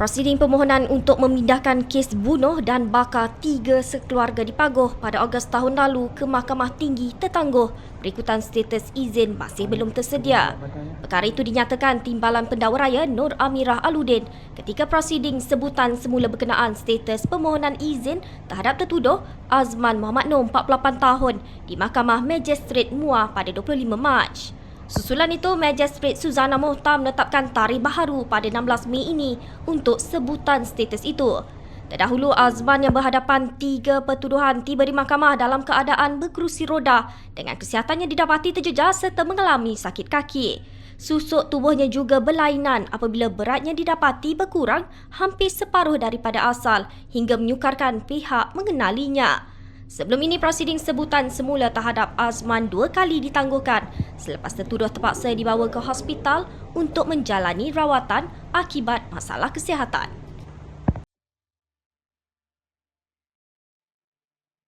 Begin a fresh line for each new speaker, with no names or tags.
Prosiding permohonan untuk memindahkan kes bunuh dan bakar tiga sekeluarga di Pagoh pada Ogos tahun lalu ke Mahkamah Tinggi tertangguh berikutan status izin masih belum tersedia. Perkara itu dinyatakan Timbalan Pendakwa Raya Nur Amirah Aludin ketika prosiding sebutan semula berkenaan status permohonan izin terhadap tertuduh Azman Muhammad Noor 48 tahun di Mahkamah Magistrate Muar pada 25 Mac. Susulan itu, Magistrate Suzana Mohtar menetapkan tarikh baharu pada 16 Mei ini untuk sebutan status itu. Terdahulu, Azman yang berhadapan tiga pertuduhan tiba di mahkamah dalam keadaan berkerusi roda dengan kesihatannya didapati terjejas serta mengalami sakit kaki. Susuk tubuhnya juga berlainan apabila beratnya didapati berkurang hampir separuh daripada asal hingga menyukarkan pihak mengenalinya. Sebelum ini, prosiding sebutan semula terhadap Azman dua kali ditangguhkan selepas tertuduh terpaksa dibawa ke hospital untuk menjalani rawatan akibat masalah kesihatan.